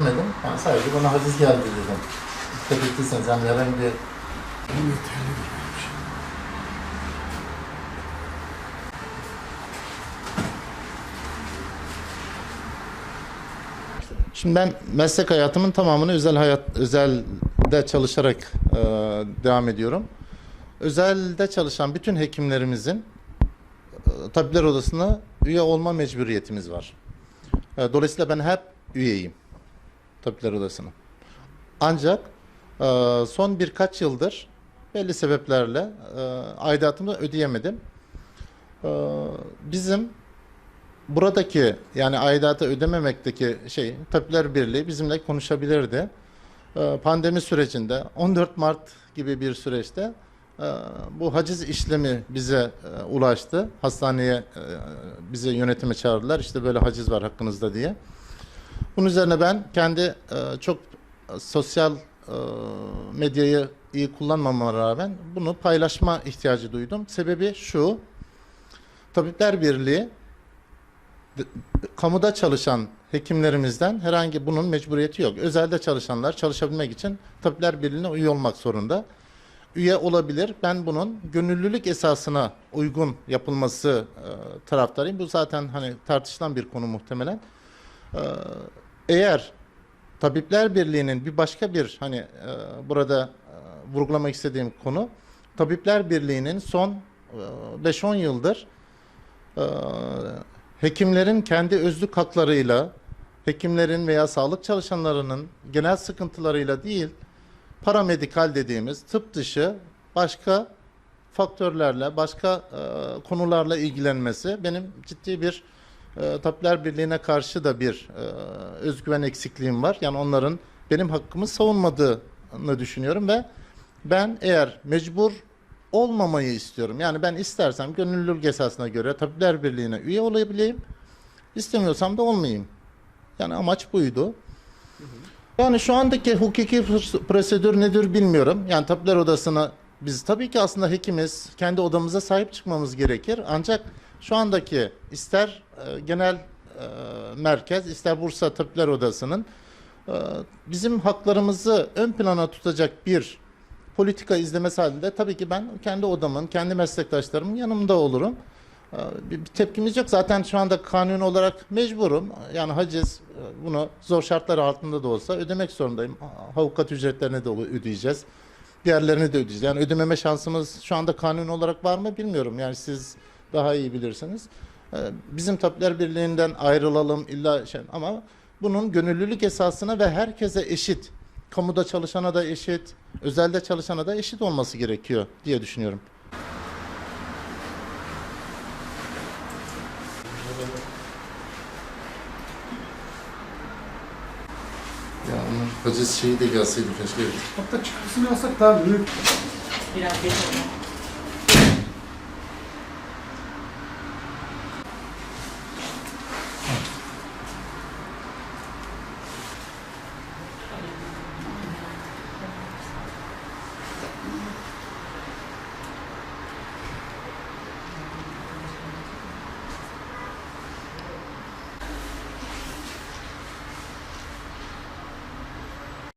Dedim. Yani sadece bana haciz geldi dedim. Dikkat ettiyseniz yani herhangi bir Şimdi ben meslek hayatımın tamamını özel hayat özelde çalışarak e, devam ediyorum. Özelde çalışan bütün hekimlerimizin e, tabipler odasına üye olma mecburiyetimiz var. E, dolayısıyla ben hep üyeyim tabipler odasına. Ancak e, son birkaç yıldır belli sebeplerle e, aidatımı ödeyemedim. E, bizim buradaki yani aidatı ödememekteki şey Tabipler Birliği bizimle konuşabilirdi. Ee, Pandemi sürecinde 14 Mart gibi bir süreçte e, bu haciz işlemi bize e, ulaştı. Hastaneye e, bize yönetime çağırdılar. İşte böyle haciz var hakkınızda diye. Bunun üzerine ben kendi e, çok sosyal e, medyayı iyi kullanmama rağmen bunu paylaşma ihtiyacı duydum. Sebebi şu. Tabipler Birliği kamuda çalışan hekimlerimizden herhangi bunun mecburiyeti yok. Özelde çalışanlar çalışabilmek için Tabipler Birliği'ne üye olmak zorunda. Üye olabilir. Ben bunun gönüllülük esasına uygun yapılması e, taraftarıyım. Bu zaten hani tartışılan bir konu muhtemelen. E, eğer Tabipler Birliği'nin bir başka bir hani e, burada e, vurgulamak istediğim konu Tabipler Birliği'nin son e, 5-10 yıldır e, hekimlerin kendi özlük haklarıyla, hekimlerin veya sağlık çalışanlarının genel sıkıntılarıyla değil, paramedikal dediğimiz tıp dışı başka faktörlerle, başka e, konularla ilgilenmesi benim ciddi bir e, Tabipler Birliği'ne karşı da bir e, özgüven eksikliğim var. Yani onların benim hakkımı savunmadığını düşünüyorum ve ben eğer mecbur olmamayı istiyorum. Yani ben istersem gönüllülük esasına göre Tabipler Birliği'ne üye olabileyim. İstemiyorsam da olmayayım. Yani amaç buydu. Yani şu andaki hukuki pr- prosedür nedir bilmiyorum. Yani Tabipler Odası'na biz tabii ki aslında hekimiz. Kendi odamıza sahip çıkmamız gerekir. Ancak şu andaki ister e, genel e, merkez, ister Bursa Tabipler Odası'nın e, bizim haklarımızı ön plana tutacak bir politika izlemesi halinde tabii ki ben kendi odamın, kendi meslektaşlarımın yanımda olurum. Ee, Bir tepkimiz yok. Zaten şu anda kanun olarak mecburum. Yani haciz e, bunu zor şartlar altında da olsa ödemek zorundayım. Avukat ücretlerini de ödeyeceğiz. Diğerlerini de ödeyeceğiz. Yani ödememe şansımız şu anda kanun olarak var mı bilmiyorum. Yani siz daha iyi bilirsiniz. Ee, Bizim Tabipler Birliği'nden ayrılalım illa şey ama bunun gönüllülük esasına ve herkese eşit, kamuda çalışana da eşit, özelde çalışana da eşit olması gerekiyor diye düşünüyorum. Ya onun haciz şeyi de gelseydi keşke. Hatta çıkmasını alsak daha büyük. Biraz geç oldu.